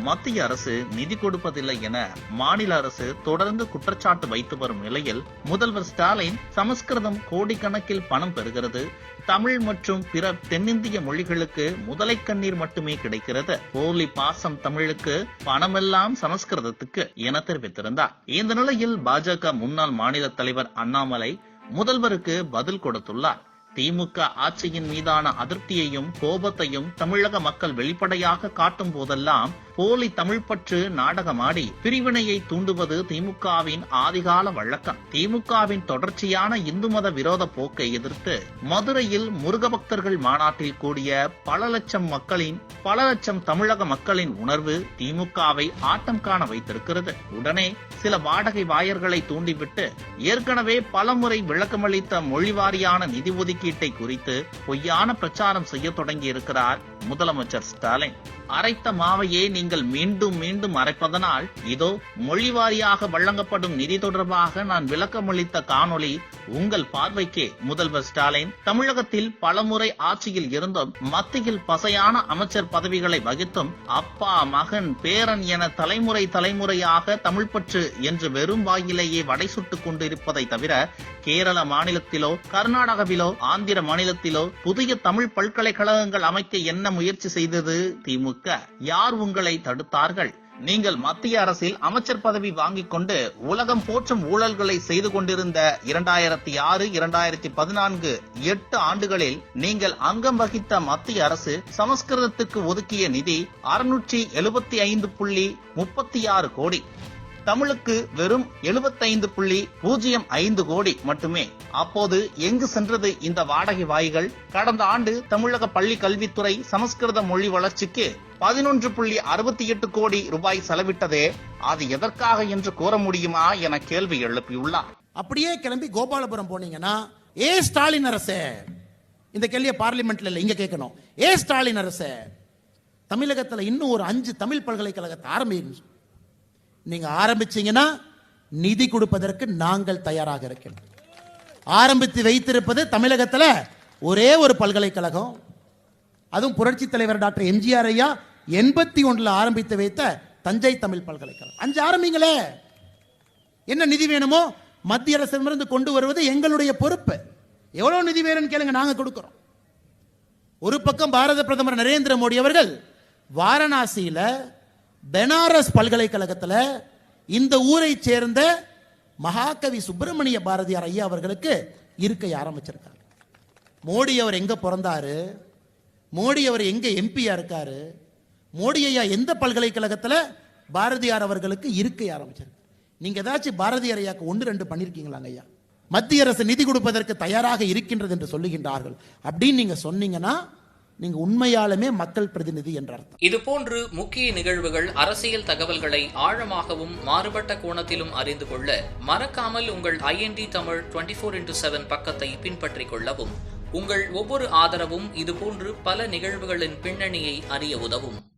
மத்திய அரசு நிதி கொடுப்பதில்லை என மாநில அரசு தொடர்ந்து குற்றச்சாட்டு வைத்து வரும் நிலையில் முதல்வர் ஸ்டாலின் சமஸ்கிருதம் கோடிக்கணக்கில் பணம் பெறுகிறது. தமிழ் மற்றும் பிற தென்னிந்திய மொழிகளுக்கு முதலை கண்ணீர் மட்டுமே கிடைக்கிறது. போலி பாசம் தமிழுக்கு பணமெல்லாம் சமஸ்கிருதத்துக்கு என தெரிவித்திருந்தார். இந்த நிலையில் பாஜக முன்னாள் மாநில தலைவர் அண்ணாமலை முதல்வருக்கு பதில் கொடுத்துள்ளார். திமுக ஆட்சியின் மீதான அதிருப்தியையும் கோபத்தையும் தமிழக மக்கள் வெளிப்படையாக காட்டும் போதெல்லாம் போலி தமிழ் பற்று நாடகமாடி பிரிவினையை தூண்டுவது திமுகவின் ஆதிகால வழக்கம். திமுகவின் தொடர்ச்சியான இந்து மத விரோத போக்கை எதிர்த்து மதுரையில் முருக பக்தர்கள் மாநாட்டில் கூடிய பல லட்சம் மக்களின் பல லட்சம் தமிழக மக்களின் உணர்வு திமுகவை ஆட்டம் காண வைத்திருக்கிறது. உடனே சில வாடகை வாயர்களை தூண்டிவிட்டு ஏற்கனவே பலமுறை விளக்கமளித்த மொழிவாரியான நிதி ஒதுக்கீட்டை குறித்து பொய்யான பிரச்சாரம் செய்ய தொடங்கியிருக்கிறார் முதலமைச்சர் ஸ்டாலின். அரைத்த மாவையே நீங்கள் மீண்டும் மீண்டும் அரைப்பதனால் இதோ மொழிவாரியாக வழங்கப்படும் நிதி தொடர்பாக நான் விளக்கமளித்த காணொளி உங்கள் பார்வைக்கே முதல்வர் ஸ்டாலின். தமிழகத்தில் பலமுறை ஆட்சியில் இருந்தும் மத்தியில் பசையான அமைச்சர் பதவிகளை வகித்தும் அப்பா மகன் பேரன் என தலைமுறை தலைமுறையாக தமிழ் பற்று என்று வெறும் வாயிலேயே வடை சுட்டுக் கொண்டிருப்பதை தவிர கேரள மாநிலத்திலோ கர்நாடகாவிலோ ஆந்திர மாநிலத்திலோ புதிய தமிழ் பல்கலைக்கழகங்கள் அமைக்க என்ன முயற்சி செய்தது? திமுக யார் உங்களை தடுத்தார்கள்? நீங்கள் மத்திய அரசில் அமைச்சர் பதவி வாங்கிக் கொண்டு உலகம் போற்றும் ஊழல்களை செய்து கொண்டிருந்த இரண்டாயிரத்தி ஆறு இரண்டாயிரத்தி பதினான்கு எட்டு ஆண்டுகளில் நீங்கள் அங்கம் வகித்த மத்திய அரசு சமஸ்கிருதத்துக்கு ஒதுக்கிய நிதி அறுநூற்றி எழுபத்தி ஐந்து புள்ளி முப்பத்தி ஆறு கோடி. தமிழுக்கு வெறும் 75 புள்ளி பூஜ்ஜியம் ஐந்து கோடி மட்டுமே. அப்போது எங்கு சென்றது இந்த வாடகை வாய்கள்? கடந்த ஆண்டு தமிழக பள்ளி கல்வித்துறை சமஸ்கிருத மொழி வளர்ச்சிக்கு பதினொன்று புள்ளி அறுபத்தி எட்டு கோடி ரூபாய் செலவிட்டதே. அது எதற்காக என்று கூற முடியுமா என கேள்வி எழுப்பியுள்ளார். அப்படியே கிளம்பி கோபாலபுரம் போனீங்கன்னா ஏ ஸ்டாலின் அரசே? இந்த கேள்வியை பார்லிமெண்ட்ல இல்ல இங்க கேட்கணும். ஏ ஸ்டாலின் அரசே? தமிழகத்தில் இன்னும் ஒரு அஞ்சு தமிழ் பல்கலைக்கழகத்தை ஆரம்பிச்சு நீங்க ஆரம்பிச்சீங்கன்னா நிதி கொடுப்பதற்கு நாங்கள் தயாராக இருக்கிறோம் ஆரம்பித்து வைத்திருப்பது தமிழகத்தில் ஒரே ஒரு பல்கலைக்கழகம். அதுவும் புரட்சி தலைவர் டாக்டர் எம்ஜிஆர் ஐயா எண்பத்தி ஒன்றுல ஆரம்பித்து வைத்த தஞ்சை தமிழ் பல்கலைக்கழகம். அஞ்சு ஆரம்பிங்களே. என்ன நிதி வேணுமோ மத்திய அரசிடமிருந்து கொண்டு வருவது எங்களுடைய பொறுப்பு. எவ்வளவு நிதி வேணும்னு கேளுங்க நாங்கள் கொடுக்குறோம். ஒரு பக்கம் பாரத பிரதமர் நரேந்திர மோடி அவர்கள் வாரணாசியில பெனாரஸ் பல்கலைக்கழகத்தில் இந்த ஊரை சேர்ந்த மகாகவி சுப்பிரமணிய பாரதியார் ஐயா அவர்களுக்கு இருக்கை ஆரம்பிச்சிருக்காரு. மோடி அவர் எங்க பிறந்தாரு? மோடி அவர் எங்க எம்பியா இருக்காரு? மோடி ஐயா எந்த பல்கலைக்கழகத்தில் பாரதியார் அவர்களுக்கு இருக்கை ஆரம்பிச்சிருக்கு? நீங்க ஏதாச்சும் பாரதியார் ஐயாக்கு ஒன்று ரெண்டு பண்ணியிருக்கீங்களாங்க ஐயா? மத்திய அரசு நிதி கொடுப்பதற்கு தயாராக இருக்கின்றது என்று சொல்லுகின்றார்கள். அப்படின்னு நீங்க சொன்னீங்கன்னா நீங்க உண்மையாலுமே மக்கள் பிரதிநிதி என்ற அர்த்தம். இதுபோன்று முக்கிய நிகழ்வுகள் அரசியல் தகவல்களை ஆழமாகவும் மாறுபட்ட கோணத்திலும் அறிந்து கொள்ள மறக்காமல் உங்கள் IND Tamil twenty four into seven பக்கத்தை பின்பற்றிக் கொள்ளவும். உங்கள் ஒவ்வொரு ஆதரவும் இதுபோன்று பல நிகழ்வுகளின் பின்னணியை அறிய உதவும்.